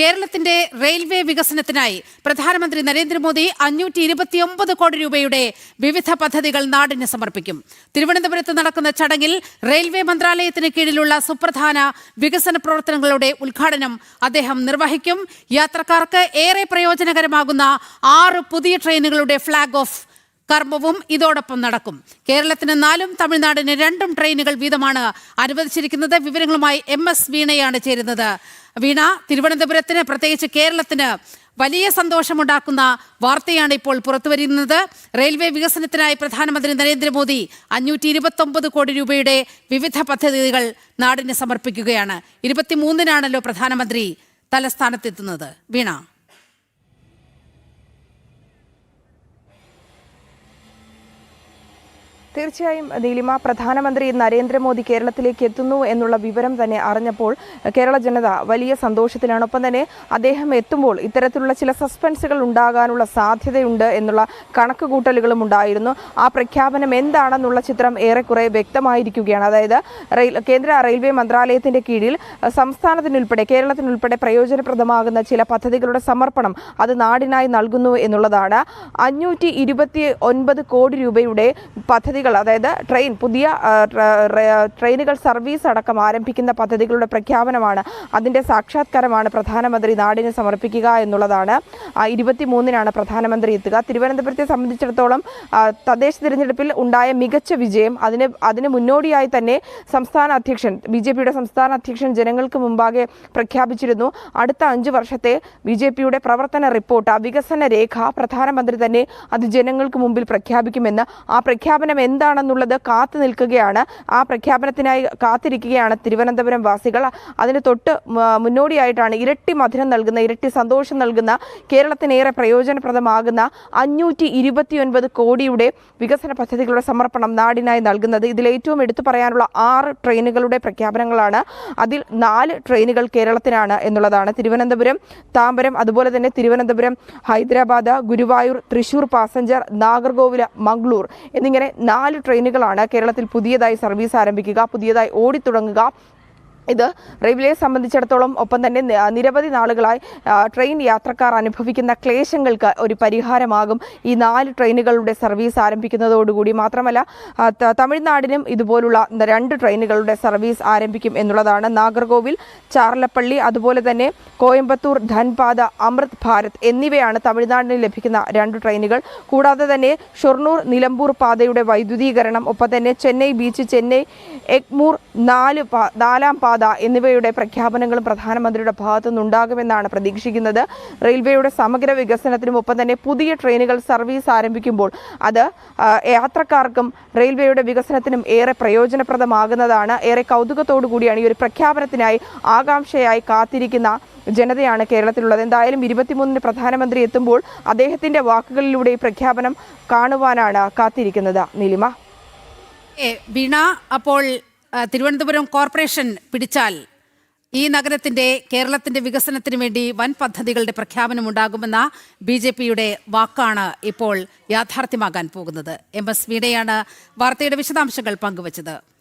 കേരളത്തിന്റെ റെയിൽവേ വികസനത്തിനായി പ്രധാനമന്ത്രി നരേന്ദ്രമോദി അഞ്ഞൂറ്റി ഇരുപത്തിയൊമ്പത് കോടി രൂപയുടെ വിവിധ പദ്ധതികൾ നാടിന് സമർപ്പിക്കും. തിരുവനന്തപുരത്ത് നടക്കുന്ന ചടങ്ങിൽ റെയിൽവേ മന്ത്രാലയത്തിന് കീഴിലുള്ള സുപ്രധാന വികസന പ്രവർത്തനങ്ങളുടെ ഉദ്ഘാടനം അദ്ദേഹം നിർവഹിക്കും. യാത്രക്കാർക്ക് ഏറെ പ്രയോജനകരമാകുന്ന ആറ് പുതിയ ട്രെയിനുകളുടെ ഫ്ളാഗ് ഓഫ് കർമ്മവും ഇതോടൊപ്പം നടക്കും. കേരളത്തിന് നാലും തമിഴ്നാടിന് രണ്ടും ട്രെയിനുകൾ വീതമാണ് അനുവദിച്ചിരിക്കുന്നത്. വിവരങ്ങളുമായി എം എസ് വീണയാണ് ചേരുന്നത്. വീണ തിരുവനന്തപുരത്തിന് പ്രത്യേകിച്ച് കേരളത്തിന് വലിയ സന്തോഷമുണ്ടാക്കുന്ന വാർത്തയാണ് ഇപ്പോൾ പുറത്തുവരുന്നത് റെയിൽവേ വികസനത്തിനായി പ്രധാനമന്ത്രി നരേന്ദ്രമോദി അഞ്ഞൂറ്റി ഇരുപത്തൊമ്പത് കോടി രൂപയുടെ വിവിധ പദ്ധതികൾ നാടിന് സമർപ്പിക്കുകയാണ്. ഇരുപത്തിമൂന്നിനാണല്ലോ പ്രധാനമന്ത്രി തലസ്ഥാനത്തെത്തുന്നത്. വീണ. തീർച്ചയായും നീലിമ പ്രധാനമന്ത്രി നരേന്ദ്രമോദി കേരളത്തിലേക്ക് എത്തുന്നു എന്നുള്ള വിവരം തന്നെ അറിഞ്ഞപ്പോൾ കേരള ജനത വലിയ സന്തോഷത്തിലാണ്. ഒപ്പം തന്നെ അദ്ദേഹം എത്തുമ്പോൾ ഇത്തരത്തിലുള്ള ചില സസ്പെൻസുകൾ ഉണ്ടാകാനുള്ള സാധ്യതയുണ്ട് എന്നുള്ള കണക്കുകൂട്ടലുകളും ഉണ്ടായിരുന്നു. ആ പ്രഖ്യാപനം എന്താണെന്നുള്ള ചിത്രം ഏറെക്കുറെ വ്യക്തമായിരിക്കുകയാണ്. അതായത് കേന്ദ്ര റെയിൽവേ മന്ത്രാലയത്തിന്റെ കീഴിൽ സംസ്ഥാനത്തിനുൾപ്പെടെ കേരളത്തിനുൾപ്പെടെ പ്രയോജനപ്രദമാകുന്ന ചില പദ്ധതികളുടെ സമർപ്പണം അത് നാടിനായി നൽകുന്നു എന്നുള്ളതാണ്. അഞ്ഞൂറ്റി കോടി രൂപയുടെ പദ്ധതികൾ അതായത് ട്രെയിൻ പുതിയ ട്രെയിനുകൾ സർവീസ് അടക്കം ആരംഭിക്കുന്ന പദ്ധതികളുടെ പ്രഖ്യാപനമാണ്. അതിന്റെ സാക്ഷാത്കാരമാണ് പ്രധാനമന്ത്രി നാടിന് സമർപ്പിക്കുക എന്നുള്ളതാണ്. ഇരുപത്തിമൂന്നിനാണ് പ്രധാനമന്ത്രി എത്തുക. തിരുവനന്തപുരത്തെ സംബന്ധിച്ചിടത്തോളം തദ്ദേശ തിരഞ്ഞെടുപ്പിൽ ഉണ്ടായ മികച്ച വിജയം അതിന് അതിന് മുന്നോടിയായി തന്നെ സംസ്ഥാന അധ്യക്ഷൻ ബി ജെ പിയുടെ സംസ്ഥാന അധ്യക്ഷൻ ജനങ്ങൾക്ക് മുമ്പാകെ പ്രഖ്യാപിച്ചിരുന്നു. അടുത്ത അഞ്ച് വർഷത്തെ ബി ജെ പിയുടെ പ്രവർത്തന റിപ്പോർട്ട് വികസന രേഖ പ്രധാനമന്ത്രി തന്നെ അത് ജനങ്ങൾക്ക് മുമ്പിൽ പ്രഖ്യാപിക്കുമെന്ന് ആ പ്രഖ്യാപനം എന്താണെന്നുള്ളത് കാത്തു നിൽക്കുകയാണ്. ആ പ്രഖ്യാപനത്തിനായി കാത്തിരിക്കുകയാണ് തിരുവനന്തപുരം വാസികൾ. അതിന് തൊട്ട് മുന്നോടിയായിട്ടാണ് ഇരട്ടി മധുരം നൽകുന്ന ഇരട്ടി സന്തോഷം നൽകുന്ന കേരളത്തിനേറെ പ്രയോജനപ്രദമാകുന്ന അഞ്ഞൂറ്റി ഇരുപത്തിയൊൻപത് കോടിയുടെ വികസന പദ്ധതികളുടെ സമർപ്പണം നാടിനായി നൽകുന്നത്. ഇതിൽ ഏറ്റവും എടുത്തു പറയാനുള്ള ആറ് ട്രെയിനുകളുടെ പ്രഖ്യാപനങ്ങളാണ്. അതിൽ നാല് ട്രെയിനുകൾ കേരളത്തിനാണ് എന്നുള്ളതാണ്. തിരുവനന്തപുരം താമ്പരം അതുപോലെ തന്നെ തിരുവനന്തപുരം ഹൈദരാബാദ് ഗുരുവായൂർ തൃശൂർ പാസഞ്ചർ നാഗർകോവില മംഗ്ലൂർ എന്നിങ്ങനെ നാല് ട്രെയിനുകളാണ് കേരളത്തിൽ പുതിയതായി സർവീസ് ആരംഭിക്കുക പുതിയതായി ഓടിത്തുടങ്ങുക. ഇത് റെയിൽവേയെ സംബന്ധിച്ചിടത്തോളം ഒപ്പം തന്നെ നിരവധി നാളുകളായി ട്രെയിൻ യാത്രക്കാർ അനുഭവിക്കുന്ന ക്ലേശങ്ങൾക്ക് ഒരു പരിഹാരമാകും ഈ നാല് ട്രെയിനുകളുടെ സർവീസ് ആരംഭിക്കുന്നതോടുകൂടി മാത്രമല്ല തമിഴ്നാടിനും ഇതുപോലുള്ള രണ്ട് ട്രെയിനുകളുടെ സർവീസ് ആരംഭിക്കും എന്നുള്ളതാണ് നാഗർകോവിൽ ചാർലപ്പള്ളി അതുപോലെ തന്നെ കോയമ്പത്തൂർ ധൻപാത അമൃത് ഭാരത് എന്നിവയാണ് തമിഴ്നാടിന് ലഭിക്കുന്ന രണ്ട് ട്രെയിനുകൾ. കൂടാതെ തന്നെ ഷൊർണൂർ നിലമ്പൂർ പാതയുടെ വൈദ്യുതീകരണം ഒപ്പം തന്നെ ചെന്നൈ ബീച്ച് ചെന്നൈ എഗ്മൂർ നാല് നാലാം പാത എന്നിവയുടെ പ്രഖ്യാപനങ്ങളും പ്രധാനമന്ത്രിയുടെ ഭാഗത്തു നിന്നുണ്ടാകുമെന്നാണ് പ്രതീക്ഷിക്കുന്നത്. റെയിൽവേയുടെ സമഗ്ര വികസനത്തിനും ഒപ്പം തന്നെ പുതിയ ട്രെയിനുകൾ സർവീസ് ആരംഭിക്കുമ്പോൾ അത് യാത്രക്കാർക്കും റെയിൽവേയുടെ വികസനത്തിനും ഏറെ പ്രയോജനപ്രദമാകുന്നതാണ്. ഏറെ കൗതുകത്തോടു കൂടിയാണ് ഈ ഒരു പ്രഖ്യാപനത്തിനായി ആകാംക്ഷയായി കാത്തിരിക്കുന്ന ജനതയാണ് കേരളത്തിലുള്ളത്. എന്തായാലും ഇരുപത്തിമൂന്നിന് പ്രധാനമന്ത്രി എത്തുമ്പോൾ അദ്ദേഹത്തിന്റെ വാക്കുകളിലൂടെ ഈ പ്രഖ്യാപനം കാണുവാനാണ് കാത്തിരിക്കുന്നത്. നീലിമ. വീണ അപ്പോൾ തിരുവനന്തപുരം കോർപ്പറേഷൻ പിടിച്ചാൽ ഈ നഗരത്തിന്റെ കേരളത്തിന്റെ വികസനത്തിന് വേണ്ടി വൻ പദ്ധതികളുടെ പ്രഖ്യാപനം ഉണ്ടാകുമെന്ന ബി ജെ പിയുടെ വാക്കാണ് ഇപ്പോൾ യാഥാർത്ഥ്യമാകാൻ പോകുന്നത്. എം എസ് വീണയാണ് വാർത്തയുടെ വിശദാംശങ്ങൾ പങ്കുവച്ചത്.